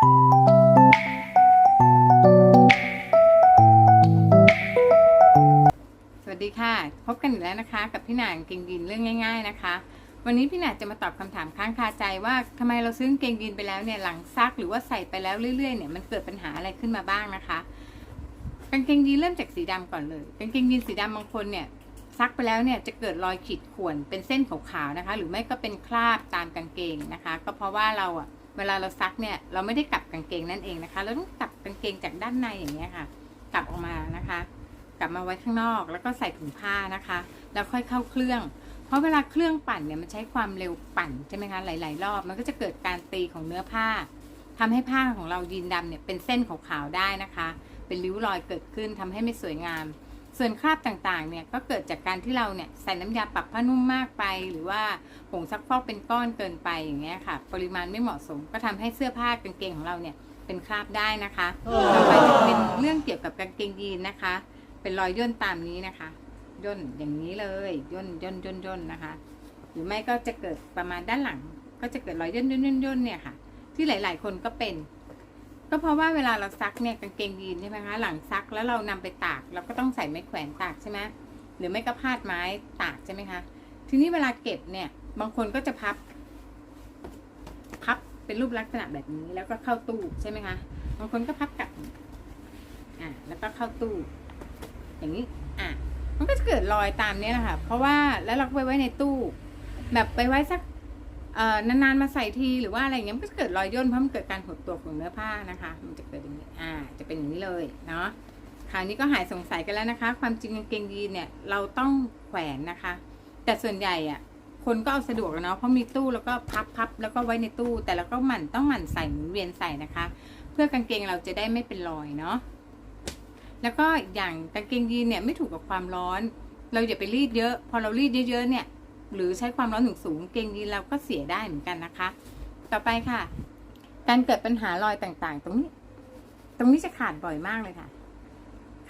สวัสดีค่ะ พบกันอีกแล้วนะคะ กับพี่หนางเก่งยีนเรื่องง่าย ๆนะคะ วันนี้พี่หนาจะมาตอบคำถามค้างคาใจว่าทำไมเราซื้อกางเกงยีนไปแล้วเนี่ยหลังซักหรือว่าใส่ไปแล้วเรื่อยๆเนี่ยมันเกิดปัญหาอะไรขึ้นมาบ้างนะคะกางเกงยีนเริ่มจากสีดำก่อนเลยกางเกงยีนสีดำบางคนเนี่ยซักไปแล้วเนี่ยจะเกิดรอยขีดข่วนเป็นเส้นขาวๆนะคะ หรือไม่ก็เป็นคราบตามกางเกงนะคะ ก็เพราะว่าเราอะ เวลาเราซักเนี่ยเราไม่ได้กลับกางเกงนั่นเองนะคะ เราต้องกลับกางเกงจากด้านในอย่างเงี้ยค่ะ กลับออกมานะคะ กลับมาไว้ข้างนอก แล้วก็ใส่ถุงผ้านะคะ แล้วค่อยเข้าเครื่อง เพราะเวลาเครื่องปั่นเนี่ยมันใช้ความเร็วปั่นใช่ไหมคะหลาย ๆ รอบ มันก็จะเกิดการตีของเนื้อผ้าทำให้ผ้าของเรายีนดำเนี่ยเป็นเส้นขาวๆได้นะคะ เป็นริ้วรอยเกิดขึ้นทำให้ไม่สวยงาม ส่วนคราบต่างๆ เนี่ยก็เกิดจากการที่เราเนี่ยใส่น้ำยาปรับผ้านุ่มมากไป หรือว่าผงซักฟอกเป็นก้อนเกินไปอย่างเงี้ยค่ะ ปริมาณไม่เหมาะสมก็ทำให้เสื้อผ้ากางเกงของเราเนี่ยเป็นคราบได้นะคะต่อไปจะเป็นเรื่องเกี่ยวกับกางเกงยีนนะคะ เป็นรอยย่นตามนี้นะคะย่นอย่างนี้เลยย่นย่นย่นย่นนะคะ หรือไม่ก็จะเกิดประมาณด้านหลัง ก็จะเกิดรอยย่นย่นย่นย่นเนี่ยค่ะ ที่หลาย ๆ คนก็เป็น ก็เพราะว่าเวลาเราซักเนี่ยกางเกงยีนใช่ไหมคะหลังซักแล้วเรานำไปตาก เราก็ต้องใส่ไม้แขวนตากใช่ไหมหรือไม่ก็พาดไม้ตากใช่ไหมคะทีนี้เวลาเก็บเนี่ย บางคนก็จะพับ พับเป็นรูปลักษณะแบบนี้ แล้วก็เข้าตู้ใช่ไหมคะบางคนก็พับกลับอ่าแล้วก็เข้าตู้ อย่างนี้อะมันก็จะเกิดรอยตามเนี้ยนะคะเพราะว่าแล้วเราไปไว้ในตู้ แบบไปไว้สัก นานๆมาใส่ทีหรือว่าอะไรเงี้ยมันก็จะเกิดรอยย่นเพราะมันเกิดการหดตัวของเนื้อผ้านะคะ มันจะเกิดอย่างนี้อ่า จะเป็นอย่างนี้เลยเนาะคราวนี้ก็หายสงสัยกันแล้วนะคะ ความจริงกางเกงยีนเนี่ยเราต้องแขวนนะคะ แต่ส่วนใหญ่อะคนก็เอาสะดวกเนาะเพราะมีตู้แล้วก็พับพับแล้วก็ไว้ในตู้ แต่เราก็หมั่นต้องหมั่นใส่หมุนเวียนใส่นะคะ เพื่อกางเกงเราจะได้ไม่เป็นรอยเนาะแล้วก็อย่างกางเกงยีนเนี่ยไม่ถูกกับความร้อน เราอย่าไปรีดเยอะ พอเรารีดเยอะๆเนี่ย หรือใช้ความร้อนถึงสูงๆกางเกงยีนเราก็เสียได้เหมือนกันนะคะ ต่อไปค่ะ การเกิดปัญหารอยต่างๆ ตรงนี้ ตรงนี้จะขาดบ่อยมากเลยค่ะ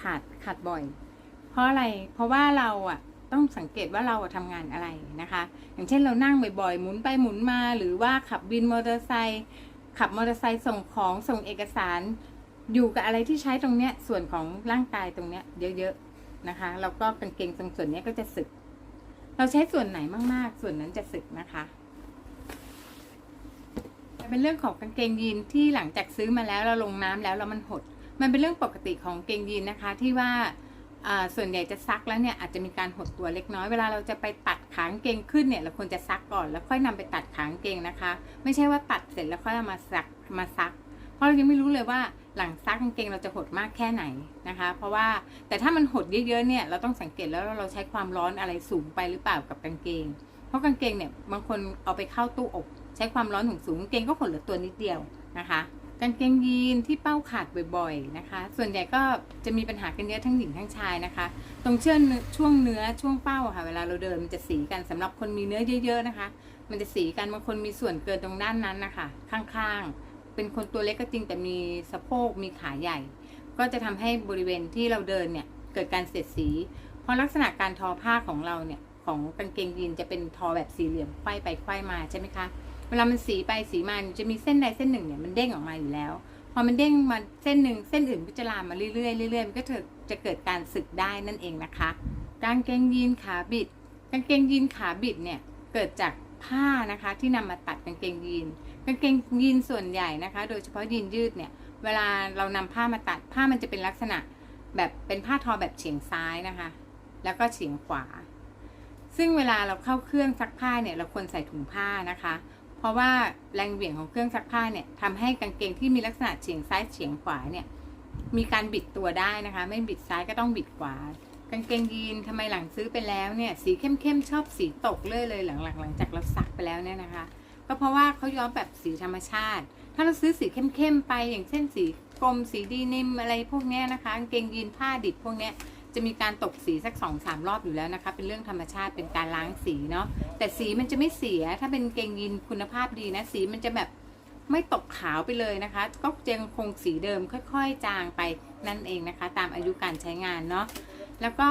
ขาดขาดบ่อย เพราะอะไรเพราะว่าเราอะต้องสังเกตว่าเราอะทำงานอะไรนะคะ อย่างเช่นเรานั่งบ่อยๆ หมุนไปหมุนมา หรือว่าขับวินมอเตอร์ไซค์ขับมอเตอร์ไซค์ส่งของส่งเอกสาร อยู่กับอะไรที่ใช้ตรงเนี้ยส่วนของร่างกายตรงเนี้ยเยอะๆนะคะ แล้วก็กางเกงตรงส่วนเนี้ยก็จะสึก เราใช้ส่วนไหนมากๆ ส่วนนั้นจะสึกนะคะแต่เป็นเรื่องของกางเกงยีนที่หลังจากซื้อมาแล้วเราลงน้ำแล้วแล้วมันหด มันเป็นเรื่องปกติของกางเกงยีนนะคะ ที่ว่าส่วนใหญ่จะซักแล้วเนี่ยอาจจะมีการหดตัวเล็กน้อยเวลาเราจะไปตัดขางเกงขึ้นเนี่ยเราควรจะซักก่อนแล้วค่อยนำไปตัดขางเกงนะคะ ไม่ใช่ว่าตัดเสร็จแล้วค่อยเอามาซักมาซัก ราะเรายังไม่รู้เลยว่าหลังซักกางเกงเราจะหดมากแค่ไหนนะคะ เพราะว่าแต่ถ้ามันหดเยอะๆเนี่ยเราต้องสังเกตแล้วเราใช้ความร้อนอะไรสูงไปหรือเปล่ากับกางเกง เพราะกางเกงเนี่ยบางคนเอาไปเข้าตู้อบใช้ความร้อนถึงสูงกางเกงก็หดเหลือตัวนิดเดียวนะคะกางเกงยีนที่เป้าขาดบ่อยๆนะคะ ส่วนใหญ่ก็จะมีปัญหากันเยอะทั้งหญิงทั้งชายนะคะ ตรงเชือกช่วงเนื้อช่วงเป้าค่ะ เวลาเราเดินมันจะสีกันสำหรับคนมีเนื้อเยอะ ๆนะคะ มันจะสีกันบางคนมีส่วนเกินตรงด้านนั้นนะคะข้างๆ เป็นคนตัวเล็กก็จริงแต่มีสะโพกมีขาใหญ่ ก็จะทำให้บริเวณที่เราเดินเนี่ยเกิดการเสียดสี เพราะลักษณะการทอผ้าของเราเนี่ยของกางเกงยีนจะเป็นทอแบบสี่เหลี่ยมไขว้ไปไขว้มาใช่ไหมคะ เวลามันสีไปสีมาจะมีเส้นใดเส้นหนึ่งเนี่ยมันเด้งออกมาอยู่แล้ว พอมันเด้งมาเส้นหนึ่งเส้นอื่นก็จะลามมาเรื่อยๆเรื่อยๆมันก็จะเกิดการสึกได้นั่นเองนะคะ กางเกงยีนขาบิด กางเกงยีนขาบิดเนี่ยเกิดจาก ผ้านะคะที่นำมาตัดกางเกงยีนกางเกงยีนส่วนใหญ่นะคะ โดยเฉพาะยีนยืดเนี่ย เวลาเรานำผ้ามาตัดผ้ามันจะเป็นลักษณะแบบเป็นผ้าทอแบบเฉียงซ้ายนะคะ แล้วก็เฉียงขวา ซึ่งเวลาเราเข้าเครื่องซักผ้าเนี่ยเราควรใส่ถุงผ้านะคะ เพราะว่าแรงเหวี่ยงของเครื่องซักผ้าเนี่ยทำให้กางเกงที่มีลักษณะเฉียงซ้ายเฉียงขวาเนี่ยมีการบิดตัวได้นะคะ ไม่บิดซ้ายก็ต้องบิดขวา กางเกงยีนทำไมหลังซื้อไปแล้วเนี่ยสีเข้มๆชอบสีตกเลยเลยหลังๆหลังจากเราซักไปแล้วเนี่ยนะคะ ก็เพราะว่าเขาย้อมแบบสีธรรมชาติ ถ้าเราซื้อสีเข้มๆไปอย่างเช่นสีกรมสีดีนิมอะไรพวกนี้นะคะกางเกงยีนผ้าดิบพวกนี้จะมีการตกสีสักสองสามรอบอยู่แล้วนะคะ เป็นเรื่องธรรมชาติเป็นการล้างสีเนาะแต่สีมันจะไม่เสียถ้าเป็นกางเกงยีนคุณภาพดีนะ สีมันจะแบบไม่ตกขาวไปเลยนะคะ ก็ยังคงสีเดิมค่อย ๆ จางไปนั่นเองนะคะ ตามอายุการใช้งานเนาะ แล้วก็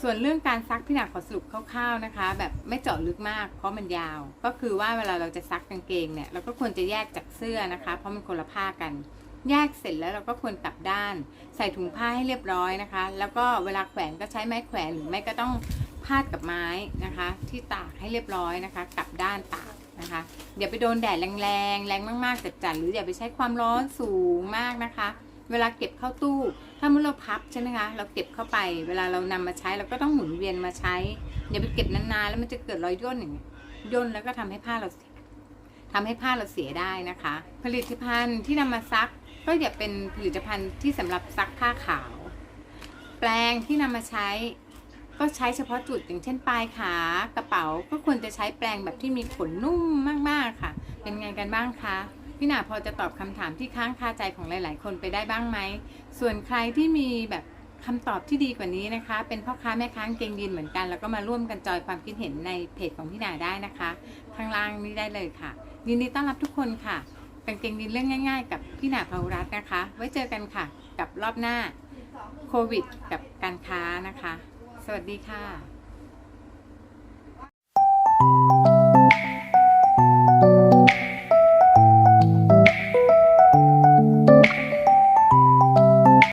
ส่วนเรื่องการซักพี่หนาขอสรุปคร่าวๆนะคะ แบบไม่เจาะลึกมากเพราะมันยาว ก็คือว่าเวลาเราจะซักกางเกงเนี่ยเราก็ควรจะแยกจากเสื้อนะคะ เพราะมันคนละผ้ากัน แยกเสร็จแล้วเราก็ควรกลับด้าน ใส่ถุงผ้าให้เรียบร้อยนะคะ แล้วก็เวลาแขวนก็ใช้ไม้แขวนหรือไม่ก็ต้องพาดกับไม้นะคะ ที่ตากให้เรียบร้อยนะคะ กลับด้านตากนะคะอย่าไปโดนแดดแรงๆแรงมากๆจัดๆหรืออย่าไปใช้ความร้อนสูงมากนะคะ เวลาเก็บเข้าตู้ ถ้าเมื่อเราพับใช่ไหมคะ เราเก็บเข้าไป เวลาเรานำมาใช้เราก็ต้องหมุนเวียนมาใช้ อย่าไปเก็บนานๆแล้วมันจะเกิดรอยย่นอย่างเงี้ยย่นแล้วก็ทำให้ผ้าเราเสียทำให้ผ้าเราเสียได้นะคะ ผลิตภัณฑ์ที่นำมาซักก็อย่าเป็นผลิตภัณฑ์ที่สำหรับซักผ้าขาว แปรงที่นำมาใช้ ก็ใช้เฉพาะจุดอย่างเช่นปลายขากระเป๋าก็ควรจะใช้แปรงแบบที่มีขนนุ่มมากๆค่ะ เป็นไงกันบ้างคะ พี่หนาพอจะตอบคำถามที่ค้างคาใจของหลาย ๆ คนไปได้บ้างไหม ส่วนใครที่มีแบบคำตอบที่ดีกว่านี้นะคะ เป็นพ่อค้าแม่ค้าเก่งยินเหมือนกัน แล้วก็มาร่วมกันจอยความคิดเห็นในเพจของพี่หนาได้นะคะ ข้างล่างนี้ได้เลยค่ะ ยินดีต้อนรับทุกคนค่ะเกางเกงยินเรื่องง่าย ๆ กับพี่หนาภาวรัตน์นะคะ ไว้เจอกันค่ะ กับรอบหน้าโควิด กับการค้านะคะ สวัสดีค่ะ